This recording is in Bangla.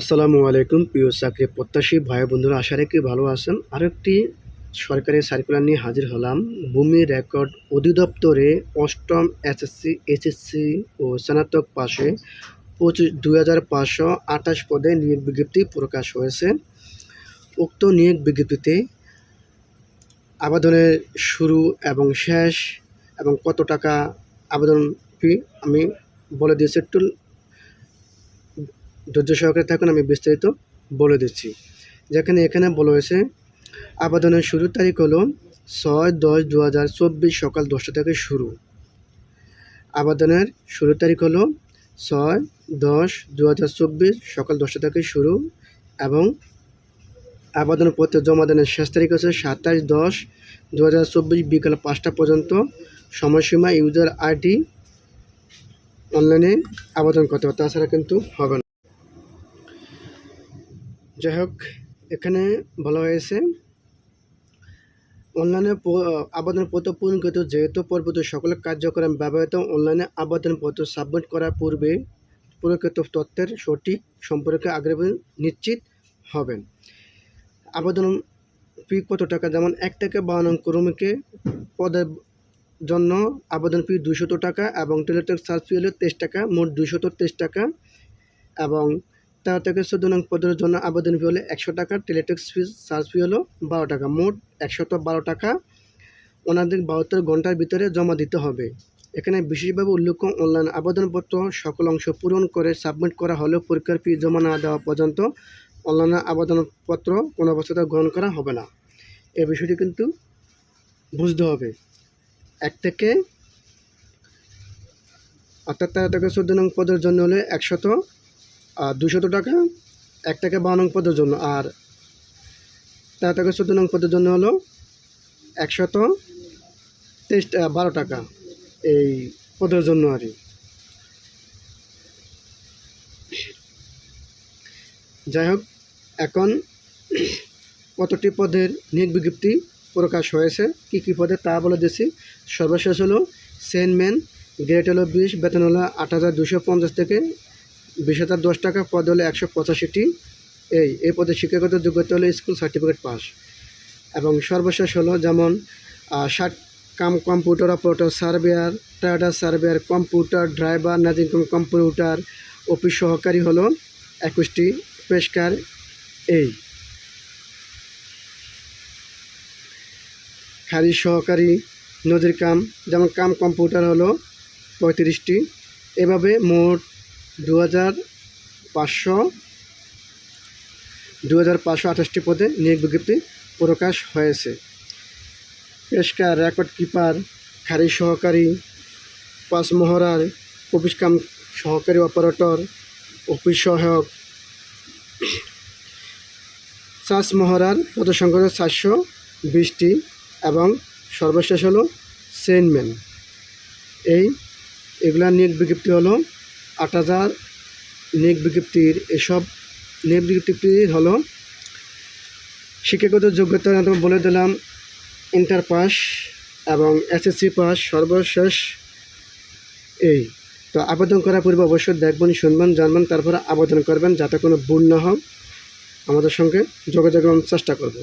আসসালামু আলাইকুম, প্রিয় চাকরি প্রত্যাশী ভাই বন্ধুরা, আশা রেখে ভালো আছেন? আরেকটি সরকারি সার্কুলার নিয়ে হাজির হলাম। ভূমি রেকর্ড অধিদপ্তরে অষ্টম এসএসসি, এইচএসসি ও স্নাতক পাশে পঁচিশ, দুই হাজার পাঁচশো আঠাশ পদে নিয়োগ বিজ্ঞপ্তি প্রকাশ হয়েছে। উক্ত নিয়োগ বিজ্ঞপ্তিতে আবেদনের শুরু এবং শেষ এবং কত টাকা আবেদন ফি আমি বলে দিয়েছি। একটু ধৈর্য সহকারে থাকুন, আমি বিস্তারিত বলে দিচ্ছি। যেখানে এখানে বলা হয়েছে, আবেদনের শুরুর তারিখ হলো ছয় দশ দু হাজার চব্বিশ সকাল দশটা থেকে শুরু। আবেদনের শুরুর তারিখ হলো ছয় দশ দু হাজার চব্বিশ সকাল দশটা থেকে শুরু এবং আবেদনপত্র জমা দানের শেষ তারিখ হচ্ছে সাতাশ দশ দু হাজার চব্বিশ বিকাল পাঁচটা পর্যন্ত। সময়সীমা, ইউজার আইডি, অনলাইনে আবেদন করতে হবে, তাছাড়া কিন্তু হবে না। যাই হোক এখানে বলা হয়েছে, অনলাইনে আবেদনপত্র পূরণকৃত যেহেতু পর্বত সকল কার্যক্রম ব্যবহৃত, অনলাইনে আবেদনপত্র সাবমিট করার পূর্বে পূরণকৃত তথ্যের সঠিক সম্পর্কে আগ্রহ নিশ্চিত হবেন আবেদন ফি কত টাকা? যেমন এক থেকে বাউন্ন ক্রমিকে পদের জন্য আবেদন ফি দুশত টাকা এবং টেলিটক চার্জ ফি হলো তেইশ টাকা, মোট দুশত তেইশ টাকা এবং তেরো থেকে চোদ্দ নং পদের জন্য আবেদন ফি হলো একশো টাকা, টেলিটক্স ফি, চার্জ ফি হলো বারো টাকা। মোট একশত বারো টাকা ওনাদের বাহাত্তর ঘণ্টার ভিতরে জমা দিতে হবে। এখানে বিশেষভাবে উল্লেখ অনলাইন আবেদনপত্র সকল অংশ পূরণ করে সাবমিট করা হলেও পরীক্ষার ফি জমা না দেওয়া পর্যন্ত অনলাইনে আবেদনপত্র কোনো অবস্থাতে গ্রহণ করা হবে না। এ বিষয়টি কিন্তু বুঝতে হবে। এক থেকে অর্থাৎ তেরো থেকে চোদ্দ নং পদের জন্য হলে একশত দুশত টাকা, এক টাকা বারো নং পদের জন্য। আর তেরো থেকে চোদ্দ নং পদের জন্য হলো একশত তেইশ বারো টাকা এই পদের জন্য আর যাই হোক, এখন কতটি পদের নিয়োগ বিজ্ঞপ্তি প্রকাশ হয়েছে, কী কী পদে তা বলে দিচ্ছি। সর্বশেষ হলো সেনম্যান, গ্রেড হলো বিশ, বেতন হলো আট হাজার দুশো পঞ্চাশ থেকে বিশ হাজার দশ টাকা, পদ হলো একশো পঁচাশিটি। এই এই পদে শিক্ষাগত যোগ্যতা হলো স্কুল সার্টিফিকেট পাস। এবং সর্বশেষ হলো যেমন ষাট কাম computer operator, surveyor trader surveyor computer, driver nursing computer, office সহকারী হলো একুশটি পেশকার। এই। খারিজ সহকারী নদীর কাম, যেমন কাম কম্পিউটার হলো পঁয়ত্রিশটি। এভাবে মোট দু হাজার পাঁচশো দু হাজার পাঁচশো আঠাশটি পদে নিয়োগ বিজ্ঞপ্তি প্রকাশ হয়েছে। পেশকার, রেকর্ড কিপার খারিজ সহকারী, পাঁচ মহড়ার অফিস কাম সহকারী অপারেটর, অফিস সহায়ক চাষ মহড়ার পদসংখ্যা চারশো বিশটি এবং সর্বশেষ হলো সেনম্যান এই, এগুলার নিয়োগ বিজ্ঞপ্তি হলো আট হাজার বিজ্ঞপ্তির এসব নিয়োগ বিজ্ঞপ্তি হলো শিক্ষাগত যোগ্যতার আমি বলে দিলাম, ইন্টার পাস এবং এসএসসি পাস সর্বশেষ এই। তো আবেদন করার পূর্বে অবশ্যই দেখবেন, শুনবেন, জানবেন, তারপরে আবেদন করবেন যাতে কোনো ভুল না হয়। আমাদের সঙ্গে যোগাযোগের চেষ্টা করব।